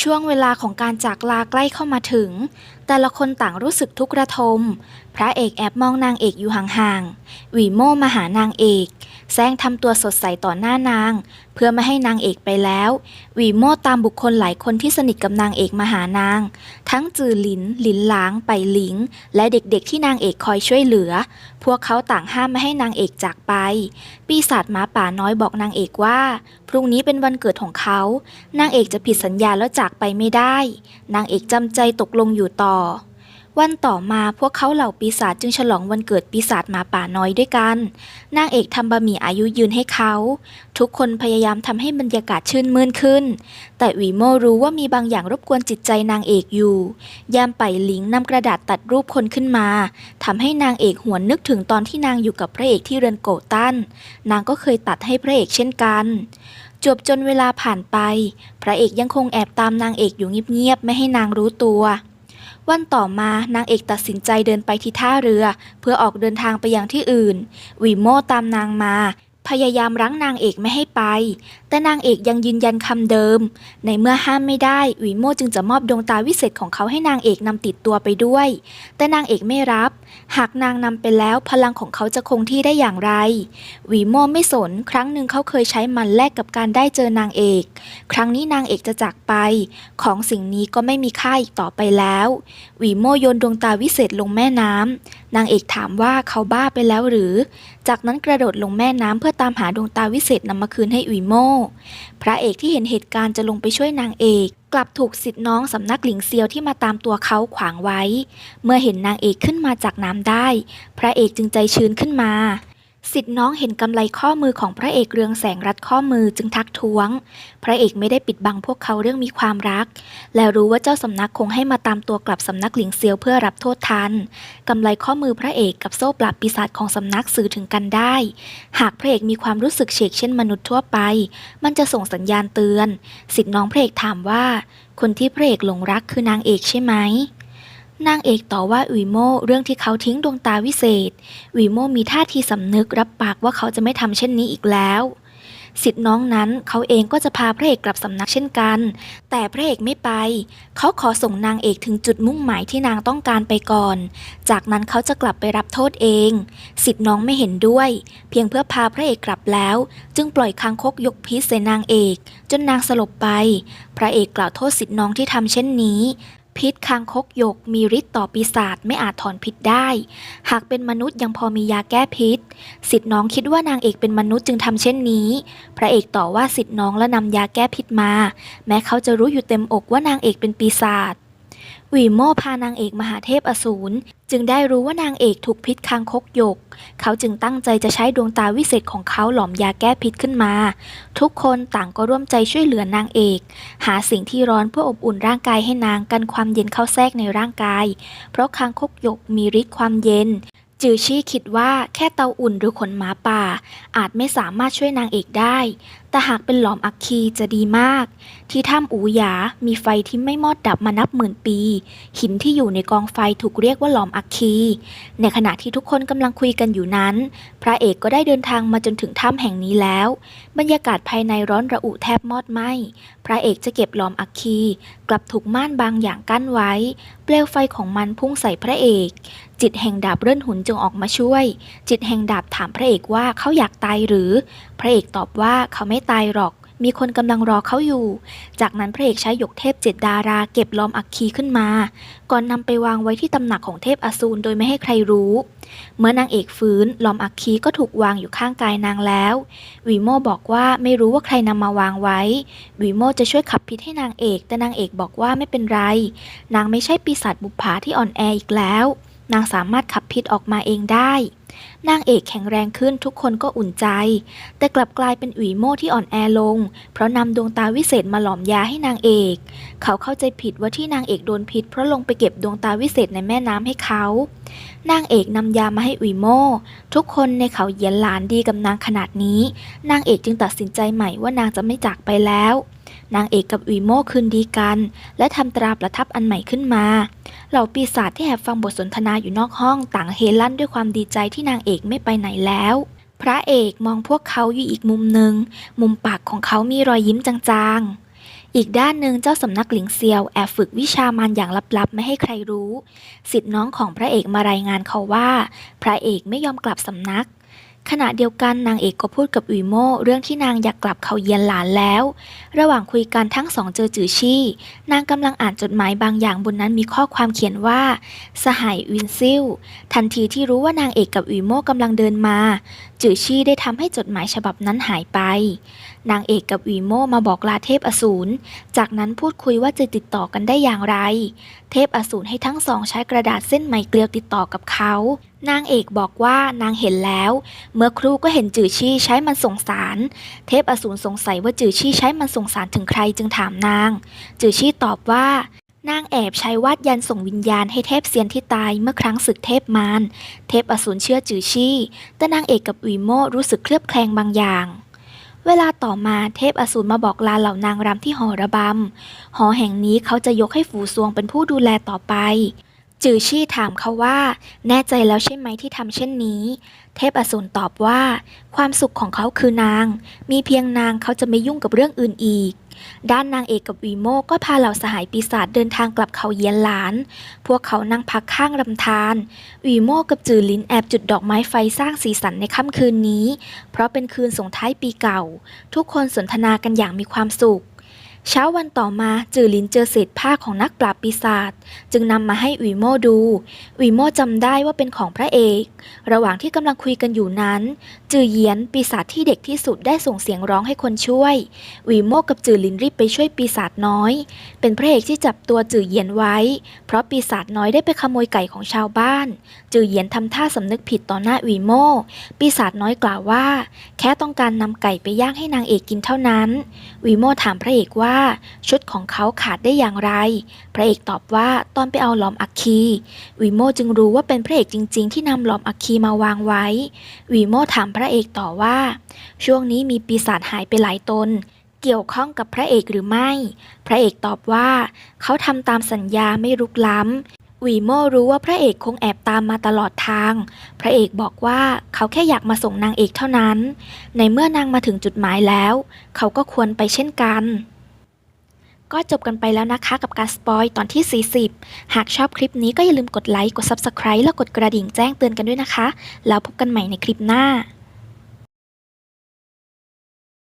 ช่วงเวลาของการจากลาใกล้เข้ามาถึง แต่ละคนต่างรู้สึกทุกข์ระทมพระเอกแอบมองนางเอกอยู่ห่างๆหวีโม่มาหานางเอกแซงทำตัวสดใสต่อหน้านาง เพื่อไม่ให้นางเอกไปแล้วหวีโม่ตามบุคคลหลายคนที่สนิทกับนางเอกมาหานาง ทั้งจือหลิน หลินหลาง ไปหลิง และเด็กๆที่นางเอกคอยช่วยเหลือ พวกเขาต่างห้ามไม่ให้นางเอกจากไป ปีศาจหมาป่าน้อยบอกนางเอกว่า พรุ่งนี้เป็นวันเกิดของเขา นางเอกจะผิดสัญญาแล้วจากไปไม่ได้ นางเอกจำใจตกลงอยู่ต่อ วันต่อมาพวกเขาเหล่าปีศาจจึงฉลองวันเกิดปีศาจหมาป่าน้อยด้วยกัน นางเอกทำบะหมี่อายุยืนให้เขา ทุกคนพยายามทำให้บรรยากาศชื่นมื่นขึ้น แต่วีโมรู้ว่ามีบางอย่างรบกวนจิตใจนางเอกอยู่ ยามไปหลิงนำกระดาษตัดรูปคนขึ้นมาทำให้นางเอกหวนนึกถึงตอนที่นางอยู่กับพระเอกที่เรือนโกตัน นางก็เคยตัดให้พระเอกเช่นกันจบจนเวลาผ่านไป พระเอกยังคงแอบตามนางเอกอยู่เงียบๆไม่ให้นางรู้ตัว วันต่อมานางเอกตัดสินใจเดินไปที่ท่าเรือ เพื่อออกเดินทางไปยังที่อื่น วีโม่ตามนางมา พยายามรั้งนางเอกไม่ให้ไป แต่นางเอกยังยืนยันคำเดิม ในเมื่อห้ามไม่ได้หวีโม่จึงจะมอบดวงตาวิเศษของเขาให้นางเอกนำติดตัวไปด้วย แต่นางเอกไม่รับ หากนางนำไปแล้วพลังของเขาจะคงที่ได้อย่างไรหวีโม่ไม่สน ครั้งหนึ่งเขาเคยใช้มันแลกกับการได้เจอนางเอก ครั้งนี้นางเอกจะจากไป ของสิ่งนี้ก็ไม่มีค่าอีกต่อไปแล้ววีโม่โยนดวงตาวิเศษลงแม่น้ำนางเอกถามว่าเขาบ้าไปแล้วหรือ จากนั้นกระโดดลงแม่น้ำเพื่อตามหาดวงตาวิเศษนำมาคืนให้อุ๋ยโม่ พระเอกที่เห็นเหตุการณ์จะลงไปช่วยนางเอก กลับถูกสิทธิ์น้องสำนักหลิงเซียวที่มาตามตัวเขาขวางไว้ เมื่อเห็นนางเอกขึ้นมาจากน้ำได้ พระเอกจึงใจชื้นขึ้นมา สิทธิ์น้องเห็นกำไลข้อมือของพระเอกเรืองแสงรัดข้อมือจึงทักท้วง พระเอกไม่ได้ปิดบังพวกเขาเรื่องมีความรัก และรู้ว่าเจ้าสำนักคงให้มาตามตัวกลับสำนักหลิงเซียวเพื่อรับโทษทันกำไลข้อมือพระเอกกับโซ่ปราบปีศาจของสำนักสื่อถึงกันได้ หากพระเอกมีความรู้สึกเฉกเช่นมนุษย์ทั่วไป มันจะส่งสัญญาณเตือน สิทธิ์น้องพระเอกถามว่า คนที่พระเอกหลงรักคือนางเอกใช่ไหม นางเอกต่อว่าอุ๋ยโม่เรื่องที่เขาทิ้งดวงตาวิเศษอุ๋ยโม่มีท่าทีสำนึกรับปากว่าเขาจะไม่ทำเช่นนี้อีกแล้วสิทธิ์น้องนั้นเขาเองก็จะพาพระเอกกลับสำนักเช่นกัน แต่พระเอกไม่ไป เขาขอส่งนางเอกถึงจุดมุ่งหมายที่นางต้องการไปก่อน จากนั้นเขาจะกลับไปรับโทษเอง สิทธิ์น้องไม่เห็นด้วย เพียงเพื่อพาพระเอกกลับแล้ว จึงปล่อยคางคกยกพิษใส่นางเอก จนนางสลบไป พระเอกกล่าวโทษสิทธิ์น้องที่ทำเช่นนี้ พิษคางคกหยกมีฤทธิ์ต่อปีศาจไม่อาจถอนพิษได้ หากเป็นมนุษย์ยังพอมียาแก้พิษ สิทธิ์น้องคิดว่านางเอกเป็นมนุษย์จึงทำเช่นนี้ พระเอกต่อว่าสิทธิ์น้องและนำยาแก้พิษมา แม้เขาจะรู้อยู่เต็มอกว่านางเอกเป็นปีศาจ วีโม่พานางเอกมหาเทพอสูร จึงได้รู้ว่านางเอกถูกพิษคางคกหยก เขาจึงตั้งใจจะใช้ดวงตาวิเศษของเขาหลอมยาแก้พิษขึ้นมา ทุกคนต่างก็ร่วมใจช่วยเหลือนางเอก หาสิ่งที่ร้อนเพื่ออบอุ่นร่างกายให้นางกันความเย็นเข้าแทรกในร่างกาย เพราะคางคกหยกมีฤทธิ์ความเย็นจือชี่คิดว่าแค่เตาอุ่นหรือขนหมาป่า อาจไม่สามารถช่วยนางเอกได้ แต่หากเป็นหลอมอัคคีจะดีมาก ที่ถ้ำอูหยา มีไฟที่ไม่มอดดับมานับหมื่นปี หินที่อยู่ในกองไฟถูกเรียกว่าหลอมอัคคี ในขณะที่ทุกคนกำลังคุยกันอยู่นั้น พระเอกก็ได้เดินทางมาจนถึงถ้ำแห่งนี้แล้ว บรรยากาศภายในร้อนระอุแทบมอดไหมพระเอกจะเก็บหลอมอัคคี กลับถูกม่านบางอย่างกั้นไว้ เปลวไฟของมันพุ่งใส่พระเอก จิตแห่งดาบเลื่อนหุนจึงออกมาช่วย จิตแห่งดาบถามพระเอกว่าเขาอยากตายหรือ พระเอกตอบว่าเขาไม่ตายหรอก มีคนกำลังรอเขาอยู่ จากนั้นพระเอกใช้หยกเทพเจ็ดดาราเก็บล้อมอัคคีขึ้นมา ก่อนนำไปวางไว้ที่ตำหนักของเทพอสูรโดยไม่ให้ใครรู้ เมื่อนางเอกฟื้นล้อมอัคคีก็ถูกวางอยู่ข้างกายนางแล้ววีโมบอกว่าไม่รู้ว่าใครนำมาวางไว้วีโมจะช่วยขับพิษให้นางเอก แต่นางเอกบอกว่าไม่เป็นไร นางไม่ใช่ปีศาจบุปผาที่อ่อนแออีกแล้ว นางสามารถขับพิษออกมาเองได้ นางเอกแข็งแรงขึ้นทุกคนก็อุ่นใจ แต่กลับกลายเป็นอุ๋ยโม่ที่อ่อนแอลง เพราะนำดวงตาวิเศษมาหลอมยาให้นางเอก เขาเข้าใจผิดว่าที่นางเอกโดนพิษเพราะลงไปเก็บดวงตาวิเศษในแม่น้ำให้เขา นางเอกนำยามาให้อุ๋ยโม่ ทุกคนในเขาเหยียนหลานดีกับนางขนาดนี้ นางเอกจึงตัดสินใจใหม่ว่านางจะไม่จากไปแล้ว นางเอกกับอุยโม่คืนดีกัน และทำตราประทับอันใหม่ขึ้นมา เหล่าปีศาจที่แอบฟังบทสนทนาอยู่นอกห้องต่างเฮลั่นด้วยความดีใจที่นางเอกไม่ไปไหนแล้ว พระเอกมองพวกเขาอยู่อีกมุมหนึ่ง มุมปากของเขามีรอยยิ้มจางๆ อีกด้านหนึ่งเจ้าสำนักหลิงเซียวแอบฝึกวิชามารอย่างลับๆ ไม่ให้ใครรู้ สิทธิ์น้องของพระเอกมารายงานเขาว่า พระเอกไม่ยอมกลับสำนัก ขณะเดียวกันนางเอกก็พูดกับอุยโม่เรื่องที่นางอยากกลับเขาเยียนหลานแล้ว ระหว่างคุยกันทั้งสองเจอจือชี่ นางกำลังอ่านจดหมายบางอย่างบนนั้นมีข้อความเขียนว่า สหายวินซิลทันทีที่รู้ว่านางเอกกับอุยโม่กำลังเดินมา จือชี่ได้ทำให้จดหมายฉบับนั้นหายไป นางเอกกับอุยโมมาบอกลาเทพอสูร จากนั้นพูดคุยว่าจะติดต่อกันได้อย่างไร เทพอสูรให้ทั้งสองใช้กระดาษเส้นไหมเกลียวติดต่อกับเขา นางเอกบอกว่านางเห็นแล้ว เมื่อครูก็เห็นจือชี่ใช้มันส่งสาร เทพอสูรสงสัยว่าจือชี่ใช้มันส่งสารถึงใครจึงถามนาง จือชี่ตอบว่านางแอบใช้วาดยันส่งวิญญาณให้เทพเซียนที่ตายเมื่อครั้งศึกเทพมาร เทพอสูรเชื่อจือชี่ แต่นางเอกกับอุยโมรู้สึกเคลือบแคลงบางอย่าง เวลาต่อมาเทพอสูรมาบอกลาเหล่านางรำที่หอระบำ หอแห่งนี้เขาจะยกให้ฝูซวงเป็นผู้ดูแลต่อไป จือชี่ถามเขาว่า แน่ใจแล้วใช่ไหมที่ทำเช่นนี้ เทพอสูรตอบว่า ความสุขของเขาคือนาง มีเพียงนางเขาจะไม่ยุ่งกับเรื่องอื่นอีก ด้านนางเอกกับวีโมก็พาเหล่าสหายปีศาจเดินทางกลับเขาเยียนหลาน พวกเขานั่งพักข้างลำธารวีโมกับจือลินแอบจุดดอกไม้ไฟสร้างสีสันในค่ำคืนนี้ เพราะเป็นคืนส่งท้ายปีเก่า ทุกคนสนทนากันอย่างมีความสุข เช้าวันต่อมาจือลินเจอเศษผ้าของนักปราบปีศาจจึงนำมาให้อุยโมดูอุยโมจำได้ว่าเป็นของพระเอก ระหว่างที่กำลังคุยกันอยู่นั้น จือเยียนปีศาจที่เด็กที่สุดได้ส่งเสียงร้องให้คนช่วยอุยโมกับจือลินรีบไปช่วยปีศาจน้อย เป็นพระเอกที่จับตัวจือเยียนไว้ เพราะปีศาจน้อยได้ไปขโมยไก่ของชาวบ้าน จือเยียนทำท่าสำนึกผิดต่อหน้าอุยโมปีศาจน้อยกล่าวว่า แค่ต้องการนำไก่ไปย่างให้นางเอกกินเท่านั้นวีโมถามพระเอกว่าว่าชุดของเขาขาดได้อย่างไร พระเอกตอบว่าตอนไปเอาหลอมอัคคีวีโมจึงรู้ว่าเป็นพระเอกจริง ๆ ที่นำหลอมอัคคีมาวางไว้วีโมถามพระเอกต่อว่า ช่วงนี้มีปีศาจหายไปหลายตน เกี่ยวข้องกับพระเอกหรือไม่ พระเอกตอบว่า เขาทำตามสัญญาไม่รุกล้ำวีโมรู้ว่าพระเอกคงแอบตามมาตลอดทาง พระเอกบอกว่าเขาแค่อยากมาส่งนางเอกเท่านั้น ในเมื่อนางมาถึงจุดหมายแล้ว เขาก็ควรไปเช่นกัน ก็จบกันไปแล้วนะคะกับการสปอยตอนที่ 40 หากชอบคลิปนี้ก็อย่าลืมกดไลค์ กด Subscribe แล้วกดกระดิ่งแจ้งเตือนกันด้วยนะคะ แล้วพบกันใหม่ในคลิปหน้า